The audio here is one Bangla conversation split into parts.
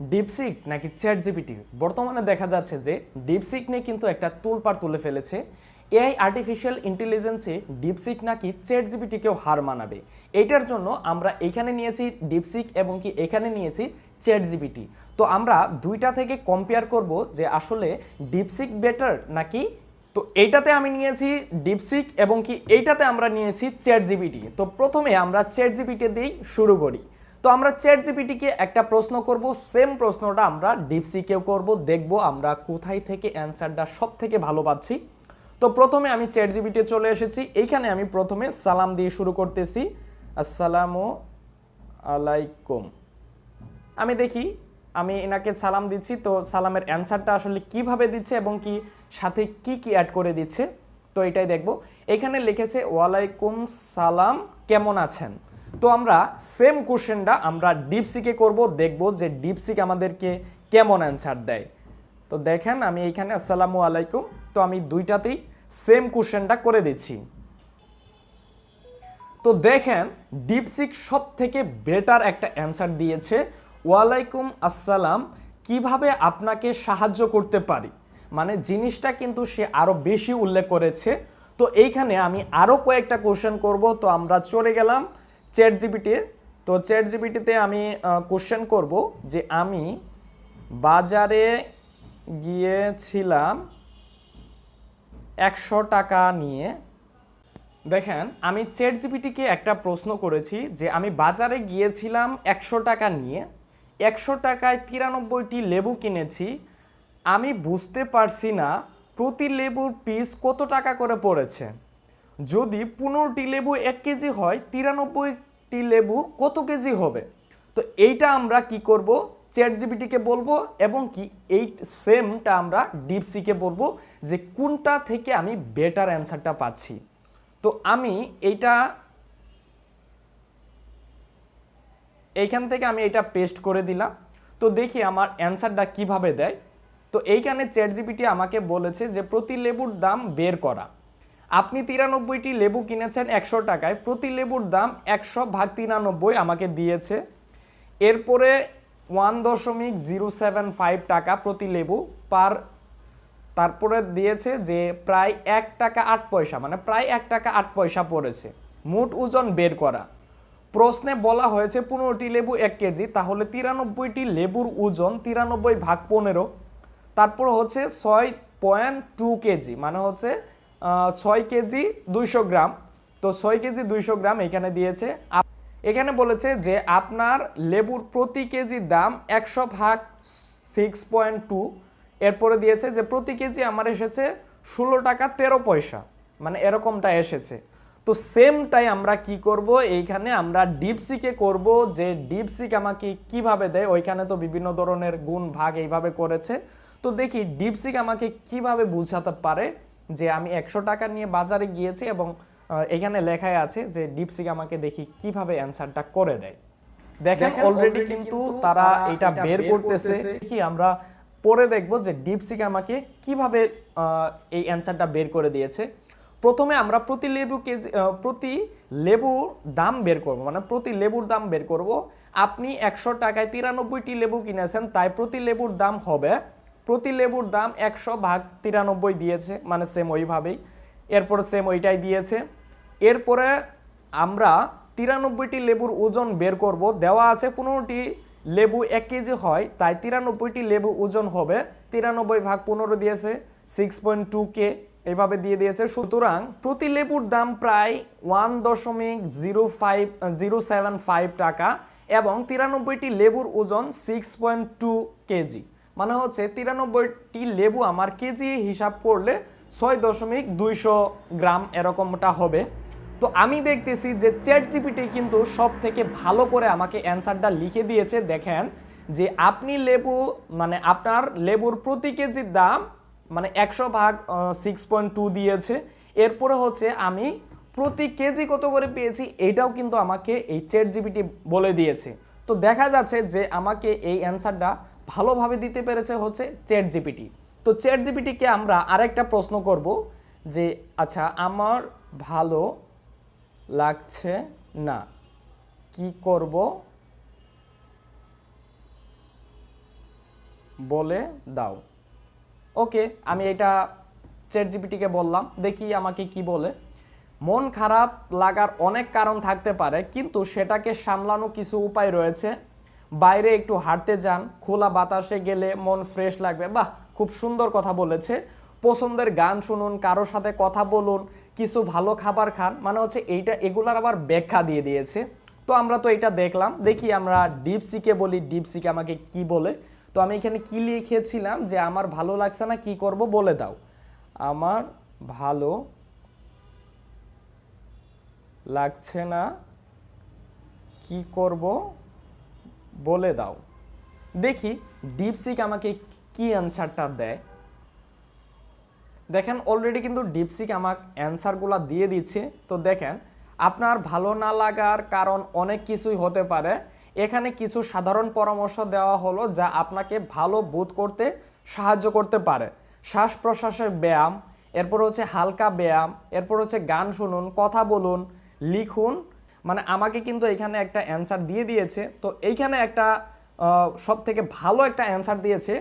ডিপসিক নাকি চ্যাট জিপিটি বর্তমানে দেখা যাচ্ছে যে ডিপসিক নিয়ে কিন্তু একটা তুলপার তুলে ফেলেছে। এআই আর্টিফিশিয়াল ইন্টেলিজেন্সে ডিপসিক নাকি চ্যাট জিপিটিকেও হার মানাবে। এটার জন্য আমরা এখানে নিয়েছি ডিপসিক এবং কি এখানে নিয়েছি চ্যাট জিপিটি তো আমরা দুইটা থেকে কম্পেয়ার করব যে আসলে ডিপসিক বেটার নাকি? তো এইটাতে আমি নিয়েছি ডিপসিক এবং কি এইটাতে আমরা নিয়েছি চ্যাট জিপিটি তো প্রথমে আমরা চ্যাট জিপিটি দিয়েই শুরু করি। তো আমরা চ্যাট জিপিটিকে একটা প্রশ্ন করব সেম প্রশ্নটা আমরা ডিপসিকেও করব, দেখব আমরা কোথায় থেকে অ্যান্সারটা সব থেকে ভালো পাচ্ছি। তো প্রথমে আমি চ্যাট জিপিটি চলে এসেছি, এইখানে আমি প্রথমে সালাম দিয়ে শুরু করতেছি। আসসালামু আলাইকুম। আমি দেখি, আমি এনাকে সালাম দিচ্ছি, তো সালামের অ্যান্সারটা আসলে কীভাবে দিচ্ছে এবং কি সাথে কি কি অ্যাড করে দিচ্ছে, তো এটাই দেখব। এখানে লিখেছে, ওয়ালাইকুম সালাম, কেমন আছেন? তো আমরা সেম কোশ্চেনটা আমরা ডিপসিকে করব, দেখব যে ডিপসিক আমাদেরকে কেমন অ্যান্সার দেয়। তো দেখেন আমি এখানে আসসালামু আলাইকুম, তো আমি দুইটাতেই সেম কোশ্চেনটা করে দিচ্ছি। তো দেখেন ডিপসিক সব থেকে বেটার একটা অ্যান্সার দিয়েছে, ওয়ালাইকুম আসসালাম, কীভাবে আপনাকে সাহায্য করতে পারি? মানে জিনিসটা কিন্তু সে আরও বেশি উল্লেখ করেছে। তো এইখানে আমি আরও কয়েকটা কোশ্চেন করব, তো আমরা চলে গেলাম চ্যাট জিপিটি তো চ্যাট জিপিটিতে আমি কোশ্চেন করব যে আমি বাজারে গিয়েছিলাম একশো টাকা নিয়ে। দেখেন, আমি চ্যাট জিপিটিকে একটা প্রশ্ন করেছি যে আমি বাজারে গিয়েছিলাম একশো টাকা নিয়ে, একশো টাকায় তিরানব্বইটি লেবু কিনেছি, আমি বুঝতে পারছি না প্রতি লেবুর পিস কত টাকা করে পড়েছে। যদি পনেরোটি লেবু এক কেজি হয়, তিরানব্বইটি লেবু কত কেজি হবে? তো এইটা আমরা কি করব? চ্যাট জিবিটিকে বলব এবং কি এই সেমটা আমরা ডিপসিকে বলব যে কোনটা থেকে আমি বেটার অ্যান্সারটা পাচ্ছি। তো আমি এইটা এইখান থেকে আমি এটা পেস্ট করে দিলাম। তো দেখি আমার অ্যান্সারটা কীভাবে দেয়। তো এইখানে চ্যাট জিপিটি আমাকে বলেছে যে প্রতি লেবুর দাম বের করা। আপনি তিরানব্বইটি লেবু কিনেছেন একশো টাকায়, প্রতি লেবুর দাম একশো ভাগ তিরানব্বই আমাকে দিয়েছে। এরপরে ওয়ান দশমিক জিরো সেভেন ফাইভ টাকা প্রতি লেবু পার, তারপরে দিয়েছে যে প্রায় এক টাকা আট পয়সা মানে প্রায় এক টাকা আট পয়সা পড়েছে। মোট ওজন বের করা। প্রশ্নে বলা হয়েছে পনেরোটি লেবু এক কেজি, তাহলে তিরানব্বইটি লেবুর ওজন তিরানব্বই ভাগ পনেরো, তারপর হচ্ছে ছয় পয়েন্ট টু কেজি মানে হচ্ছে ছয় কেজি দুইশো গ্রাম। তো ছয় কেজি দুইশো গ্রাম এখানে দিয়েছে। এখানে বলেছে যে আপনার লেবুর প্রতি কেজি দাম একশো ভাগ সিক্স পয়েন্ট টু এরপরে দিয়েছে যে প্রতি কেজি আমার এসেছে ষোলো টাকা তেরো পয়সা। মানে এরকমটা এসেছে। তো সেমটাই আমরা কি করব? এইখানে আমরা ডিপসিকে করব যে ডিপসিক আমাকে কীভাবে দেয়? ওইখানে তো বিভিন্ন ধরনের গুণ ভাগ এইভাবে করেছে। তো দেখি ডিপসিক আমাকে কীভাবে বুঝাতে পারে? যে আমি একশো টাকা নিয়ে বাজারে গিয়েছি এবং এখানে লেখায় আছে যে ডিপসিক আমাকে দেখি কীভাবে অ্যান্সারটা করে দেয়। দেখেন অলরেডি কিন্তু তারা এটা বের করতেছে। কি আমরা পরে দেখব যে ডিপসিক আমাকে কীভাবে এই অ্যান্সারটা বের করে দিয়েছে। প্রথমে আমরা প্রতি লেবু কেজি প্রতি লেবুর দাম বের করব মানে প্রতি লেবুর দাম বের করব। আপনি একশো টাকায় তিরানব্বইটি লেবু কিনেছেন তাই প্রতি লেবুর দাম হবে প্রতি লেবুর দাম একশো ভাগ তিরানব্বই দিয়েছে মানে সেম ওইভাবেই। এরপরে সেম ওইটাই দিয়েছে। এরপরে আমরা তিরানব্বইটি লেবুর ওজন বের করব। দেওয়া আছে পনেরোটি লেবু এক কেজি হয়, তাই তিরানব্বইটি লেবু ওজন হবে। তিরানব্বই ভাগ পনেরো দিয়েছে সিক্স পয়েন্ট টু কে এভাবে দিয়ে দিয়েছে। সুতরাং প্রতি লেবুর দাম প্রায় ওয়ান দশমিক zero five zero seven five টাকা এবং তিরানব্বইটি লেবুর ওজন সিক্স পয়েন্ট টু কেজি মানে হচ্ছে তিরানব্বইটি লেবু আমার কেজি হিসাব করলে ছয় দশমিক দুইশো গ্রাম এরকমটা হবে। তো আমি দেখতেছি যে চ্যাট জিপিটি কিন্তু সব থেকে ভালো করে আমাকে অ্যান্সারটা লিখে দিয়েছে। দেখেন যে আপনি লেবু মানে আপনার লেবুর প্রতি কেজির দাম মানে একশো ভাগ সিক্স পয়েন্ট টু দিয়েছে। এরপরে হচ্ছে আমি প্রতি কেজি কত করে পেয়েছি এইটাও কিন্তু আমাকে এই চ্যাট জিপিটি বলে দিয়েছে। তো দেখা যাচ্ছে যে আমাকে এই অ্যান্সারটা ভালোভাবে দিতে পেরেছে হচ্ছে চ্যাট জিপিটি তো চ্যাট জিপিটিকে আমরা আরেকটা প্রশ্ন করব যে আচ্ছা আমার ভালো লাগছে না, কি করব বলে দাও। ওকে, আমি এটা চ্যাট জিপিটিকে বললাম, দেখি আমাকে কি বলে। মন খারাপ লাগার অনেক কারণ থাকতে পারে, কিন্তু সেটাকে সামলানো কিছু উপায় রয়েছে। বাইরে একটু হাঁটতে যান, খোলা বাতাসে গেলে মন ফ্রেশ লাগবে। বাহ, খুব সুন্দর কথা বলেছে। পছন্দের গান শুনুন, কারোর সাথে কথা বলুন, কিছু ভালো খাবার খান মানে হচ্ছে এইটা, এগুলার আবার ব্যাখ্যা দিয়ে দিয়েছে। তো আমরা তো এটা দেখলাম। দেখি আমরা ডিপসিকে বলি ডিপসিকে আমাকে কি বলে? তো আমি এখানে কি লিখেছিলাম? যে আমার ভালো লাগছে না, কি করব বলে দাও। আমার ভালো লাগছে না, কি করব বলে দাও। দেখি ডিপসিক আমাকে কি অ্যান্সারটা দেয়। দেখেন অলরেডি কিন্তু ডিপসিক আমাকে অ্যান্সারগুলো দিয়ে দিচ্ছে। তো দেখেন, আপনার ভালো না লাগার কারণ অনেক কিছুই হতে পারে। এখানে কিছু সাধারণ পরামর্শ দেওয়া হলো যা আপনাকে ভালো বোধ করতে সাহায্য করতে পারে। শ্বাস প্রশ্বাসের ব্যায়াম, এরপর হচ্ছে হালকা ব্যায়াম, এরপর হচ্ছে গান শুনুন, কথা বলুন, লিখুন মানে আমাকে কিন্তু এখানে একটা অ্যান্সার দিয়ে দিয়েছে। তো এইখানে একটা সব থেকে ভালো একটা অ্যান্সার দিয়েছে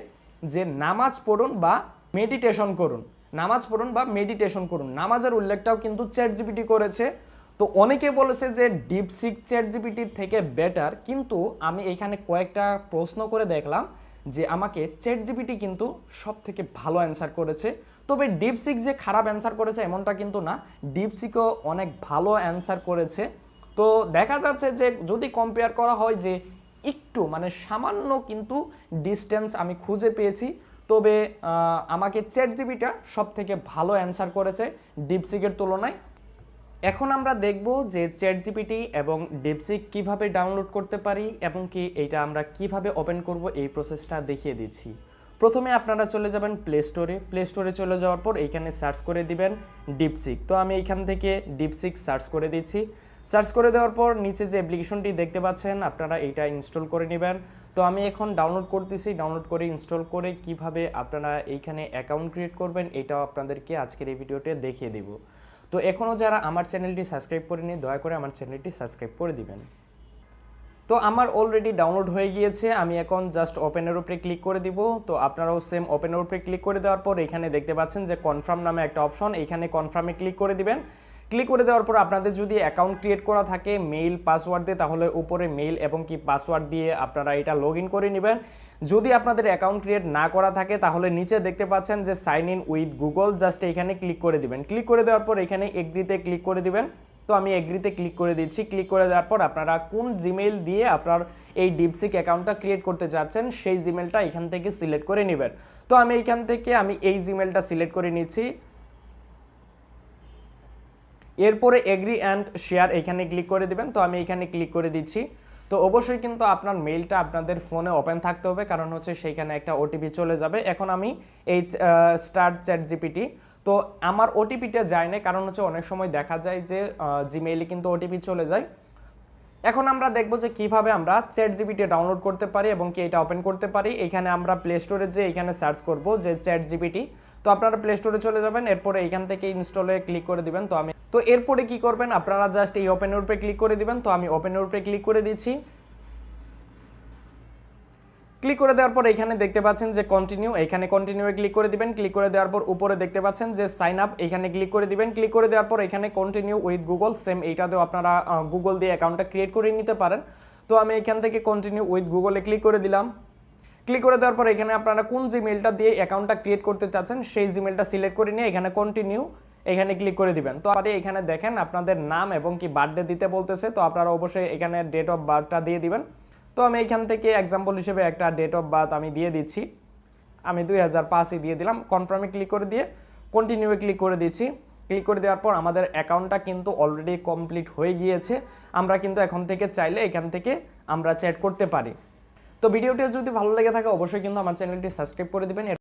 যে নামাজ পড়ুন বা মেডিটেশন করুন। নামাজ পড়ুন বা মেডিটেশন করুন। নামাজের উল্লেখটাও কিন্তু চ্যাট জিপিটি করেছে। তো অনেকে বলেছে যে ডিপসিক চ্যাট জিপিটি থেকে বেটার কিন্তু আমি এখানে কয়েকটা প্রশ্ন করে দেখলাম যে আমাকে চ্যাট জিপিটি কিন্তু সব থেকে ভালো অ্যান্সার করেছে। তবে ডিপসিক যে খারাপ অ্যান্সার করেছে এমনটা কিন্তু না। ডিপসিকও অনেক ভালো অ্যান্সার করেছে। তো দেখা যাচ্ছে যে যদি কম্পেয়ার করা হয় যে একটু মানে সামান্য কিন্তু ডিস্টেন্স আমি খুঁজে পেয়েছি, তবে আমাকে চ্যাট জিবিটা সব থেকে ভালো অ্যান্সার করেছে ডিপসিকের তুলনায়। এখন আমরা দেখব যে চ্যাট জিপিটি এবং ডিপসিক কীভাবে ডাউনলোড করতে পারি এবং কি এইটা আমরা কীভাবে ওপেন করব এই প্রসেসটা দেখিয়ে দিচ্ছি। প্রথমে আপনারা চলে যাবেন প্লে স্টোরে প্লে স্টোরে চলে যাওয়ার পর এইখানে সার্চ করে দিবেন ডিপসিক তো আমি এইখান থেকে ডিপসিক সার্চ করে দিচ্ছি। সার্চ করে দেওয়ার পর নিচে যে অ্যাপ্লিকেশনটি দেখতে পাচ্ছেন, আপনারা এইটা ইনস্টল করে নেবেন। তো আমি এখন ডাউনলোড করতেছি, ডাউনলোড করে ইনস্টল করে কীভাবে আপনারা এইখানে অ্যাকাউন্ট ক্রিয়েট করবেন, এটাও আপনাদেরকে আজকের এই ভিডিওতে দেখিয়ে দিব। তো এখনও যারা আমার চ্যানেলটি সাবস্ক্রাইব করেনি দয়া করে আমার চ্যানেলটি সাবস্ক্রাইব করে দিবেন। তো আমার অলরেডি ডাউনলোড হয়ে গিয়েছে, আমি এখন জাস্ট ওপেনের উপরে ক্লিক করে দিব। তো আপনারাও সেম ওপেনের উপরে ক্লিক করে দেওয়ার পর এখানে দেখতে পাচ্ছেন যে কনফার্ম নামে একটা অপশন এখানে কনফার্মে ক্লিক করে দিবেন। ক্লিক করে দেওয়ার পর আপনাদের যদি অ্যাকাউন্ট ক্রিয়েট করা থাকে মেইল পাসওয়ার্ড দিয়ে, তাহলে উপরে মেইল এবং কি পাসওয়ার্ড দিয়ে আপনারা এটা লগ করে নেবেন। যদি আপনাদের অ্যাকাউন্ট ক্রিয়েট না করা থাকে, তাহলে নিচে দেখতে পাচ্ছেন যে sign in with Google just এখানে ক্লিক করে দিবেন। ক্লিক করে দেওয়ার পর এখানে এগ্রিতে ক্লিক করে দিবেন। তো আমি এগ্রিতে ক্লিক করে দিচ্ছি। ক্লিক করে দেওয়ার পর আপনারা কোন জিমেইল দিয়ে আপনার এই ডিপসিক অ্যাকাউন্টটা ক্রিয়েট করতে চাচ্ছেন, সেই জিমেলটা এখান থেকে সিলেক্ট করে নেবেন। তো আমি এখান থেকে আমি এই জিমেলটা সিলেক্ট করে নিচ্ছি। এরপরে এগ্রি অ্যান্ড শেয়ার এখানে ক্লিক করে দিবেন। তো আমি এখানে ক্লিক করে দিচ্ছি। তো অবশ্যই কিন্তু আপনার মেইলটা আপনাদের ফোনে ওপেন থাকতে হবে, কারণ হচ্ছে সেইখানে একটা ওটিপি চলে যাবে। এখন আমি এই স্টার চ্যাট জিপিটি তো আমার ওটিপিটা যায় না কারণ হচ্ছে অনেক সময় দেখা যায় যে জিমেইলে কিন্তু ওটিপি চলে যায়। এখন আমরা দেখব যে কীভাবে আমরা চ্যাট জিপিটি ডাউনলোড করতে পারি এবং কি এটা ওপেন করতে পারি। এখানে আমরা প্লে স্টোরে যে এখানে সার্চ করব যে চ্যাট জিপিটি তো আপনারা প্লে স্টোরে চলে যাবেন, এরপরে এইখান থেকে ইনস্টলে ক্লিক করে দিবেন, তো আমি তো এরপরে কি করবেন, আপনারা জাস্ট এই ওপেনের উপরে ক্লিক করে দিবেন, তো আমি ওপেনের উপরে ক্লিক করে দিচ্ছি। ক্লিক করে দেওয়ার পর এখানে দেখতে পাচ্ছেন যে কন্টিনিউ এখানে কন্টিনিউয়ে ক্লিক করে দিবেন ক্লিক করে দেওয়ার পর উপরে দেখতে পাচ্ছেন যে সাইন আপ এখানে ক্লিক করে দিবেন ক্লিক করে দেওয়ার পর এখানে কন্টিনিউ উইথ গুগল সেম এইটাতেও আপনারা গুগল দিয়ে অ্যাকাউন্টটা ক্রিয়েট করে নিতে পারেন। তো আমি এখান থেকে কন্টিনিউ উইথ গুগলে ক্লিক করে দিলাম। ক্লিক করে দেওয়ার পর এখানে আপনারা কোন জিমেলটা দিয়ে অ্যাকাউন্টটা ক্রিয়েট করতে চাচ্ছেন, সেই জিমেলটা সিলেক্ট করে নিয়ে এখানে কন্টিনিউ এখানে ক্লিক করে দিবেন। তো আপনি এখানে দেখেন আপনাদের নাম এবং কি বার্থডে দিতে বলতেছে, তো আপনারা অবশ্যই এখানে ডেট অফ বার্থটা দিয়ে দিবেন। তো আমি এখান থেকে এক্সাম্পল হিসেবে একটা ডেট অফ বার্থ আমি দিয়ে দিচ্ছি। আমি দুই হাজার পাঁচই দিয়ে দিলাম। কনফার্মে ক্লিক করে দিয়ে কন্টিনিউয়ে ক্লিক করে দিচ্ছি। ক্লিক করে দেওয়ার পর আমাদের অ্যাকাউন্টটা কিন্তু অলরেডি কমপ্লিট হয়ে গিয়েছে। আমরা কিন্তু এখন থেকে চাইলে এখান থেকে আমরা চ্যাট করতে পারি। তো ভিডিওটি যদি ভালো লেগে থাকে অবশ্যই কিন্তু আমার চ্যানেলটি সাবস্ক্রাইব করে দিবেন।